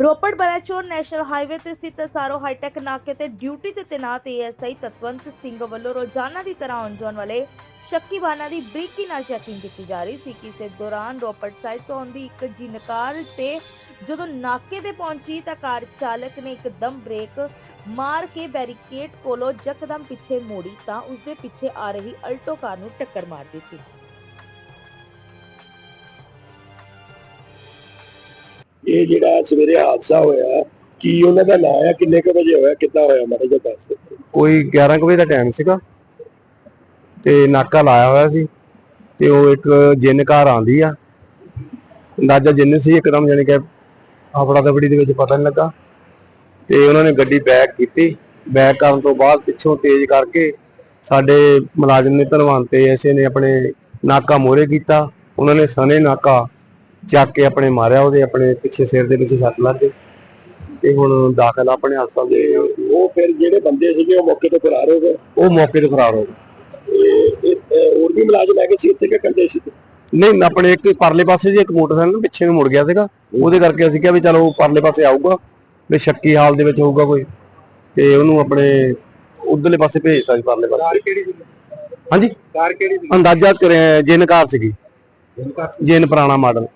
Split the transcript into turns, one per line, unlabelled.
Ropar Balachaur national highway ਤੇ ਸਥਿਤ ਸਾਰੋ high-tech ਨਾਕੇ ਤੇ ਡਿਊਟੀ ਤੇ ਤੈਨਾਤ ਏਐਸਆਈ ਤਤਵੰਤ ਸਿੰਘ ਵੱਲੋਂ ਰੋਜ਼ਾਨਾ ਦੀ ਤਰ੍ਹਾਂ ਆਉਣ ਜਾਣ ਵਾਲੇ ਸ਼ੱਕੀ ਵਾਹਨਾਂ ਦੀ ਬਰੀਕੀ ਨਾਲ ਚੈਕਿੰਗ ਕੀਤੀ ਜਾ ਰਹੀ ਸੀ ਕਿਸੇ ਦੌਰਾਨ ਰੋਪੜ ਸਾਈਡ ਤੋਂ ਆਉਂਦੀ ਇੱਕ ਜਿਨਕਾਰ ਤੇ ਜਦੋਂ ਨਾਕੇ ਤੇ ਪਹੁੰਚੀ ਤਾਂ ਕਾਰ ਚਾਲਕ ਨੇ ਇੱਕਦਮ ਬ੍ਰੇਕ ਮਾਰ ਕੇ ਬੈਰੀਕੇਡ ਕੋਲੋਂ ਜਕਦਮ ਪਿੱਛੇ ਮੋੜੀ ਤਾਂ ਉਸਦੇ ਪਿੱਛੇ ਆ ਰਹੀ ਅਲਟੋ ਕਾਰ ਨੂੰ ਟੱਕਰ ਮਾਰ ਦਿੱਤੀ।
ਇਹ ਜਿਹੜਾ ਸਵੇਰੇ ਹਾਦਸਾ ਹੋਇਆ, ਕੀ ਉਹਨਾਂ ਦਾ ਨਾਂ ਆ? ਕਿੰਨੇ ਕੁ ਵਜੇ ਹੋਇਆ? ਕਿੱਦਾਂ ਹੋਇਆ? ਮਾੜਾ ਜਿਹਾ ਦੱਸ। ਦਿਓ।
ਕੋਈ 11 ਕੁ ਵਜੇ ਦਾ ਟਾਈਮ ਸੀਗਾ। ਤੇ ਨਾਕਾ ਲਾਇਆ ਹੋਇਆ ਸੀ। ਤੇ ਉਹ ਇੱਕ ਜਿੰਨ ਕਾਰ ਆਂਦੀ ਆ। ਅੰਦਾਜ਼ਾ ਜਿੰਨ ਸੀ ਇੱਕਦਮ ਜਾਨੀ ਕਿ ਆਪੜਾ ਦਬੜੀ ਦੇ ਵਿੱਚ ਪਤਾ ਨਹੀਂ ਲੱਗਾ। ਤੇ ਉਹਨਾਂ ਨੇ ਗੱਡੀ ਬੈਕ ਕੀਤੀ। ਬੈਕ ਕਰਨ ਤੋਂ ਬਾਅਦ ਪਿੱਛੋਂ ਤੇਜ਼ ਕਰਕੇ ਸਾਡੇ ਮੁਲਾਜ਼ਮ ਨੇ ਧਨਵਾਨ ਤੇ ਐਸੇ ਨੇ ਆਪਣੇ ਨਾਕਾ ਮੋਰੇ ਕੀਤਾ। ਉਹਨਾਂ ਨੇ ਸਣੇ ਨਾਕਾ ਚੱਕ ਕੇ ਆਪਣੇ ਮਾਰਿਆ ਉਹਦੇ ਆਪਣੇ ਪਿੱਛੇ ਸਿਰ ਦੇ ਵਿੱਚ ਸੱਟ ਲੱਗ ਗਈ। ਤੇ ਹੁਣ ਦਾਖਲ ਆਪਣੇ ਹਸਪਤਾਲ ਦੇ।
ਉਹ ਫਿਰ ਜਿਹੜੇ ਬੰਦੇ ਸੀਗੇ ਉਹ ਮੌਕੇ ਤੋਂ ਫਰਾਰ ਹੋ ਗਏ?
ਉਹ ਮੌਕੇ ਤੇ ਫਰਾਰ ਹੋ ਗਏ।
ਹੋਰ ਵੀ ਮੁਲਾਜ਼ਮ ਹੈਗੇ ਸੀ ਇੱਥੇ ਕਿ ਕੰਡੇ ਸੀ?
ਨਹੀਂ ਆਪਣੇ ਇੱਕ ਪਰਲੇ ਪਾਸੇ ਜੀ ਇੱਕ ਮੋਟਰਸਾਈਕਲ ਪਿੱਛੇ ਨੂੰ ਮੁੜ ਗਿਆ ਸੀਗਾ। ਉਹਦੇ ਕਰਕੇ ਅਸੀਂ ਕਿਹਾ ਵੀ ਚਲੋ ਉਹ ਪਰਲੇ ਪਾਸੇ ਆਊਗਾ ਵੀ ਸ਼ੱਕੀ ਹਾਲ ਦੇ ਵਿੱਚ ਹੋਊਗਾ ਕੋਈ। ਤੇ ਉਹਨੂੰ ਆਪਣੇ ਉਧਰਲੇ ਪਾਸੇ ਭੇਜਤਾ ਜੀ ਪਰਲੇ ਪਾਸੇ।
ਸੀ?
ਹਾਂਜੀ?
ਕਾਰ ਕਿਹੜੀ ਸੀ?
ਅੰਦਾਜ਼ਾ ਕਰਿਆ ਜਿੰਨ ਕਾਰ ਸੀਗੀ। ਜਿੰਨ ਪੁਰਾਣਾ ਮਾਡਲ।